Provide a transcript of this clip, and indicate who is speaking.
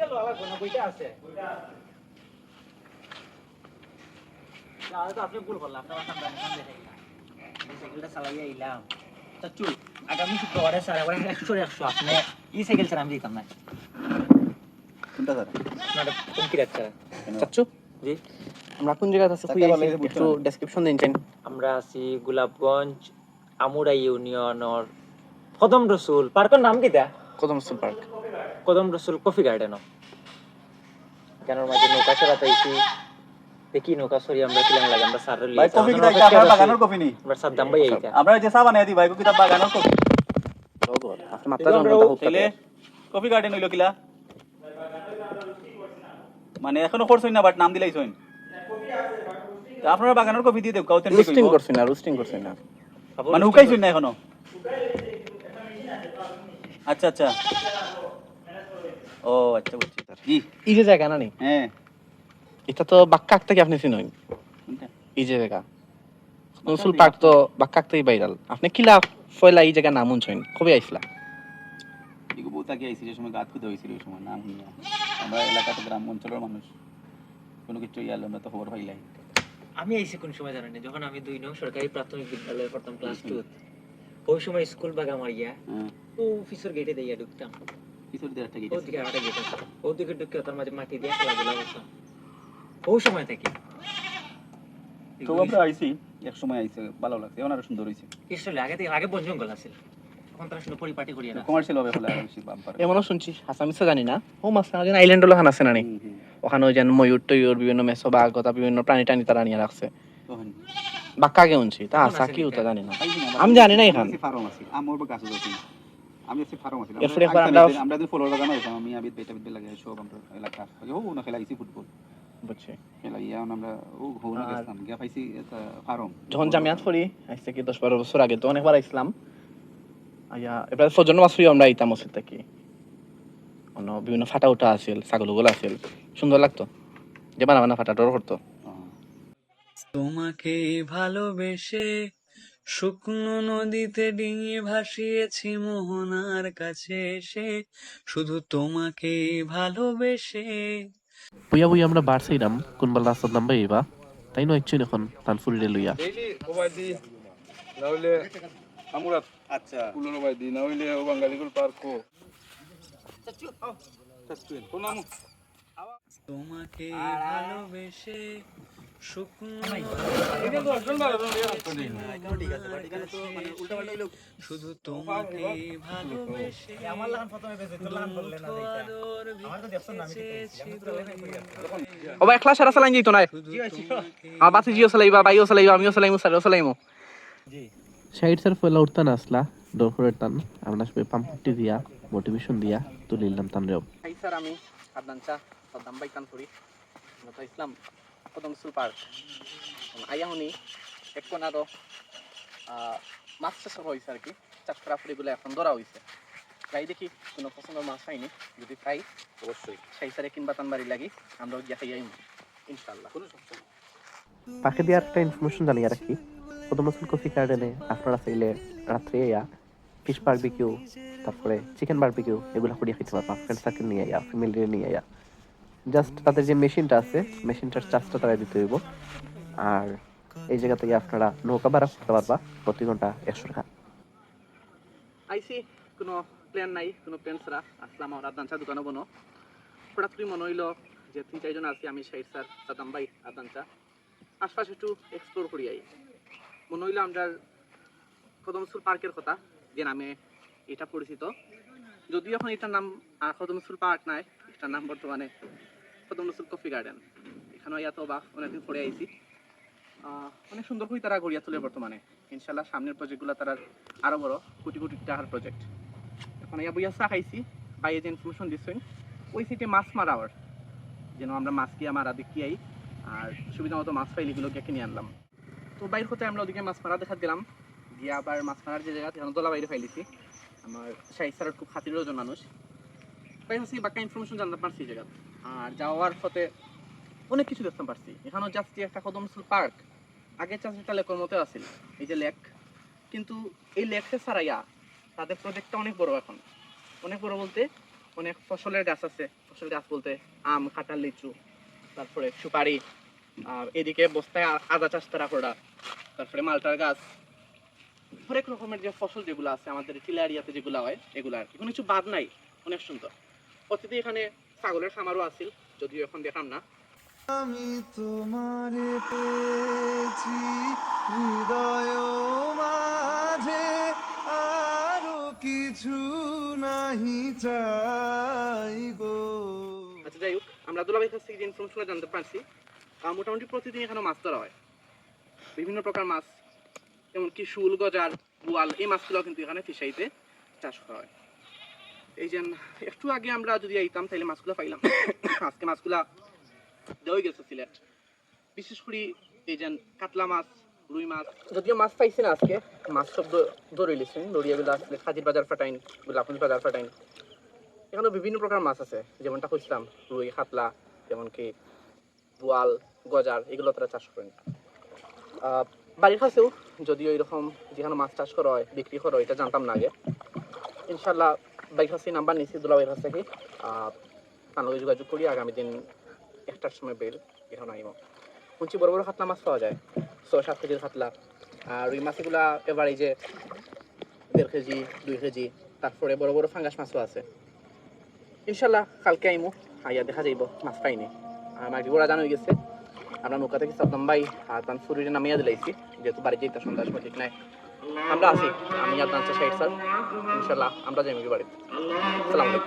Speaker 1: বইটা লওয়া লাগবে না বইটা আছে। না, হয়তো আপনি ভুল করলেন আপনার সামনে সামনে দেখি না এই সাইকেলটা চালাইয়া আইলাম চাচু আগামী শুক্রবারে স্যার একবার একশো একশো আপনি এই সাইকেল স্যার আমি দিতাম না।
Speaker 2: কোনটা স্যার?
Speaker 1: না কোন কি রাখছে?
Speaker 3: চাচ্ছু
Speaker 1: জি।
Speaker 3: আমরা কোন আছে? একটু ডেসক্রিপশন দিন
Speaker 1: আমরা আছি গোলাপগঞ্জ আমুরা ইউনিয়নের কদম রসুল। পার্কের নাম কি দা
Speaker 3: কদম স্কুল পার্ক।
Speaker 1: কদম রসুল কফি গার্ডেন কেন মাঝে নৌকা চড়াতে দেখি নৌকা সরি আমরা কিলাম লাগে আমরা স্যার
Speaker 2: ভাই কফি আপনার বাগানের কফি নি?
Speaker 1: আমরা দাম ভাই এইটা
Speaker 2: আমরা যে চা বানাই দি ভাই কিতা বাগানের কফি?
Speaker 3: আপনি মাত্রা
Speaker 2: কফি গার্ডেন হইল কিলা। মানে এখনও করছই না বাট নাম দিলাইছই আপনার বাগানের কফি দিয়ে দেব কাউতেন
Speaker 3: রোস্টিং করছেন না রোস্টিং করছেন না।
Speaker 2: মানে উকাইছই না এখনও? আচ্ছা আচ্ছা। ও আচ্ছা বুঝছি জি
Speaker 3: এই যে জায়গা না নি
Speaker 2: হ্যাঁ
Speaker 3: এটা তো বাক্কাক থেকে আপনি চিনেন। যে জায়গা। নসুল পার্ক তো বাক্কাক থেকে বাইরাল আপনি কিলা ফয়লা এই জায়গা নাম শুনছেন কবে আইসলা
Speaker 2: এগো বউ তাকে আইছি যে সময় গাত খুঁজে হয়েছিল ওই সময় নাম শুনিয়া আমরা এলাকাতে গ্রাম অঞ্চলের মানুষ। কোনো কিছু ইয়াল আমরা তো খবর পাইলাই
Speaker 1: আমি আইছি কোন সময় জানেন যখন আমি দুই নং সরকারি প্রাথমিক বিদ্যালয়ে পড়তাম ক্লাস টু ওই সময় স্কুল বাগা মারিয়া
Speaker 2: হ্যাঁ।
Speaker 1: ও অফিসের গেটে দিয়ে ঢুকতাম।
Speaker 2: কিশোর দেড় টাকা
Speaker 1: ওদিকে একটা গেট আছে। ওদিকে ঢুকে তার মাঝে মাটি দিয়ে খেলাধুলা করতাম ওই সময় থেকে।
Speaker 2: তো আমরা আইছি এক সময় আইছে ভালো লাগছে এখন আরও সুন্দর হয়েছে
Speaker 1: আসলে আগে থেকে আগে বন জঙ্গল আছিল। এখন তারা শুনে পরিপাটি করিয়া না।
Speaker 2: কমার্শিয়াল হবে হলে বেশি বাম্পার
Speaker 3: এমনও শুনছি হাসামিসা জানি না। ও মাঝখানে আইল্যান্ড ওখান আছে না নি ওখানে ওই যেন ময়ূর টয়ূর বিভিন্ন মেসো বাঘ গতা বিভিন্ন প্রাণী টানি তারা নিয়ে রাখছে। বাক্কা আগে শুনছি তা আসা কি ওটা জানি না। আমি জানি না এখান।
Speaker 2: আমার গাছ আমি আছি ফার্ম আছে
Speaker 3: আমরা-
Speaker 2: আমরা দিন লাগানো হইতাম আমি আবিদ বেটা বেটা লাগে সব আমরা এলাকা ও না খেলা ফুটবল।
Speaker 3: বুঝছি।
Speaker 2: খেলা আমরা ও হো গেছিলাম। গিয়া পাইছি ফার্ম।
Speaker 3: যখন জামিয়াত পড়ি আজকে কি দশ বারো বছর আগে তো অনেকবার আইসলাম। আইয়া এবার সজন মাছ আমরা আইতাম মসজিদ থেকে। অন্য বিভিন্ন ফাটা উঠা আছিল ছাগলগুলো আছিল। সুন্দর লাগতো। যে বানা বানা ফাটা ডর করতো।
Speaker 4: তোমাকে ভালোবেসে শুকনো নদীতে ডিঙি ভাসিয়েছি মোহনার কাছে এসে শুধু তোমাকে ভালোবেসে।
Speaker 5: বুয়া বুয়া আমরা বার চাইলাম কোনবা লাস্টত নাম্বাৰ এইবা। তাই নো একচুৱেলি এখন তানফুৰিৰে লইয়া।
Speaker 6: নাহলে
Speaker 2: আচ্ছা।
Speaker 6: কুলোর ওবাইদি নাহলে ও বাঙালিগুলো পার্কো
Speaker 4: তোমাকে ভালোবেসে শুধু তোমাকে ভালোবেসে
Speaker 1: আমার লাগান প্রথমে বেজে তো লাগান বললে না আমার তো দেখছেন না আমি
Speaker 3: একলা সারা চালাই না জিও চালাইবা বাইও চালাইবা আমিও চালাইমু সারিও চালাইমু
Speaker 5: সাইড সার ফয়লা উঠতান আসলা ডোরফুরের টান আমরা সবাই পাম্পটি দিয়া মোটিভেশন দিয়া তুলিলাম
Speaker 3: স্যার আমি আদনান চা সাদ্দাম বাই কানপুরি। ইসলাম। কদম সুল পার্ক আইয়া হুনি এক কোনা তো মাছ চাষ হয়েছে আর কি চাকরা ফুলিগুলো এখন ধরা হয়েছে তাই দেখি কোনো পছন্দের মাছ পাইনি যদি পাই
Speaker 2: অবশ্যই
Speaker 3: সেই সারে কিনবা তান বাড়ি লাগি আমরা গিয়া খাই আইমু ইনশাল্লাহ
Speaker 5: তাকে দিয়ে একটা ইনফরমেশন জানিয়ে রাখি কদম রসুল কফি গার্ডেনে আপনারা চাইলে রাত্রে ইয়া ফিশ বারবিকিউ তারপরে চিকেন বারবিকিউ এগুলো করিয়ে খেতে পারবা ফ্রেন্ড সার্কেল নিয়ে আয়া ফ্যামিলি নিয়ে আয়া জাস্ট তাদের যে মেশিনটা আছে, মেশিনটার চার্জটা তারা দিতে হইব। আর এই জায়গা থেকে আপনারা নৌকা ভাড়া করতে পারবা, প্রতি ঘণ্টা একশো টাকা।
Speaker 3: আইসি কোনো প্ল্যান নাই, কোনো প্ল্যান আসলাম আমার দোকানে বনো। হঠাৎ করে মনে হইল যে তিন চারজন আছি, আমি শাহিদ স্যার সাদাম ভাই একটু এক্সপ্লোর করি আই। মনে হইল আমরা কদমসুল পার্কের কথা, যে নামে এটা পরিচিত। যদিও এখন এটার নাম আর কদমসুল পার্ক নাই এটার নাম বর্তমানে কদমসুল কফি গার্ডেন। এখানে ইয়াত বা অনেকদিন পরে আইছি। অনেক সুন্দর করে তারা গড়িয়া তোলে বর্তমানে। ইনশাল্লাহ সামনের প্রজেক্টগুলো তারা আরও বড়, কোটি কোটি টাকার প্রজেক্ট এখন ইয়া বইয়া চা খাইছি, বাইরে যে ইনফরমেশন দিচ্ছেন ওই সিটে মাছ মারাওয়ার যেন আমরা মাছ দিয়ে মারা দেখি আই, আর সুবিধা মতো মাছ পাইলে এগুলোকে কিনে আনলাম। তো বাইর হতে আমরা ওদিকে মাছ মারা দেখা দিলাম। গিয়ে আবার মাছ মারার যে জায়গা দোলা বাইরে ফাইলিছি আমার স্যার খুব খাতির ওজন মানুষ। হচ্ছে বাক্কা ইনফরমেশন জানতে পারছি জায়গা আর যাওয়ার পথে অনেক কিছু দেখতে পারছি। এখানেও যাচ্ছি একটা কদমসুল পার্ক আগে চাষটা লেকের মতো আছিল, এই যে লেক কিন্তু এই লেকটা ছাড়াইয়া তাদের প্রজেক্টটা অনেক বড় এখন। অনেক বড় বলতে অনেক ফসলের গাছ আছে। ফসল গাছ বলতে আম, কাঁঠাল, লিচু, তারপরে সুপারি, আর এদিকে বস্তায় আদা চাষ তারা করা তারপরে মালটার গাছ। হরেক রকমের যে ফসল যেগুলো আছে, আমাদের টিলারিয়াতে যেগুলো হয়, এগুলো আর কি। কোনো কিছু বাদ নাই, অনেক সুন্দর। অতীতে এখানে ছাগলের খামারও আছিল যদিও এখন দেখাম না।
Speaker 7: আমি তোমারে পেয়েছি হৃদয় মাঝে আরও কিছু নাহি চাই গো।
Speaker 3: আচ্ছা যাই হোক আমরা দুলাভাইয়ের কাছ থেকে যে ইনফরমেশন জানতে পারছি মোটামুটি প্রতিদিন এখানে মাছ ধরা হয়। বিভিন্ন প্রকার মাছ এমনকি শুল গজার বোয়াল এই মাছগুলো কিন্তু এখানে ফিশারিতে চাষ করা হয়। এই যে একটু আগে আমরা যদি আইতাম তাহলে মাছগুলো পাইলাম। আজকে মাছগুলা দেওয়াই গেছে সিলেট। বিশেষ করে এই যে কাতলা মাছ, রুই মাছ, যদিও মাছ পাইছি না আজকে, মাছ সব ধরে লিছেন দড়িয়া গুলো আসলে খাজির বাজার ফাটাইন গোলাপুঞ্জ বাজার ফাটাইন। এখানে বিভিন্ন প্রকার মাছ আছে, যেমনটা খুঁজলাম রুই, কাতলা যেমনকি বোয়াল, গজার, এগুলো তারা চাষ করেন। বাড়ির কাছেও যদিও এরকম যেখানে মাছ চাষ করা হয়, বিক্রি করা হয়, এটা জানতাম না আগে। ইনশাল্লাহ কাছে নাম্বার নিয়েছি দুলাবাইয়ের কাছ থেকে তার যোগাযোগ করি, আগামী দিন একটার সময় বেল এখন আইব। শুনছি বড় বড় কাতলা মাছ পাওয়া যায়, ছয় সাত কেজির কাতলা আর রুই মাছগুলা যে দেড় কেজি, দুই কেজি, তারপরে বড় বড় ফাঙ্গাস মাছও আছে। ইনশাল্লাহ কালকে আইমু, আইয়া দেখা যাইব, মাছ পাইনি। আর মাটি গোড়া জানো হয়ে গেছে। আমরা নৌকা থেকে সাবধান ভাই আর তান নামিয়া দিলাইছি, যেহেতু বাড়ি যেতে সন্ধ্যার সময় ঠিক নাই। আমরা আছি। আমি আপনার সাইড স্যার। ইনশাল্লাহ আমরা যাই বাড়িতে। আসসালামু